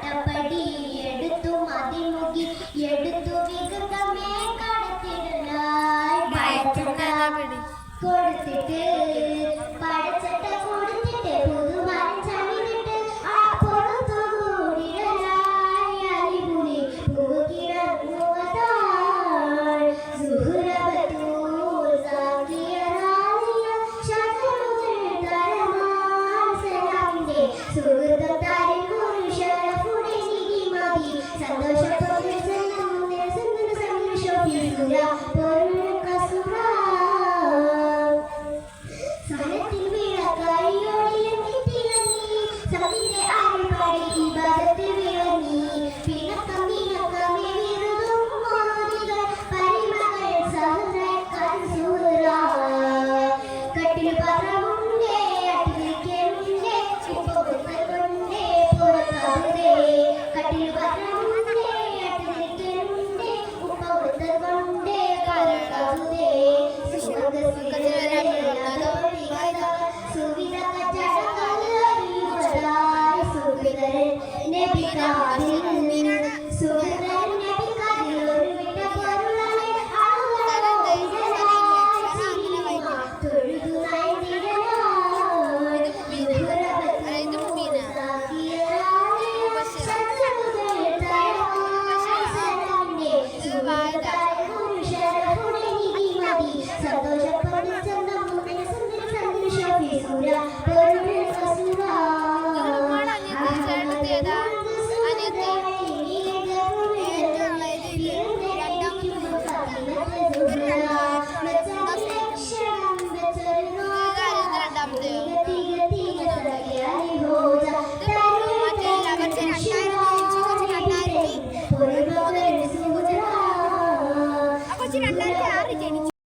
ആട്ടപ്പടി എടുത്തു മതിമുഖി എടുത്തു വികൃതമേ കടത്തിടലായി. കൊടുത്തിട്ട് പടച്ചിട്ട കൂടുതൽ 비추 비추야 너를 가슴 아 소야 멀리서 수라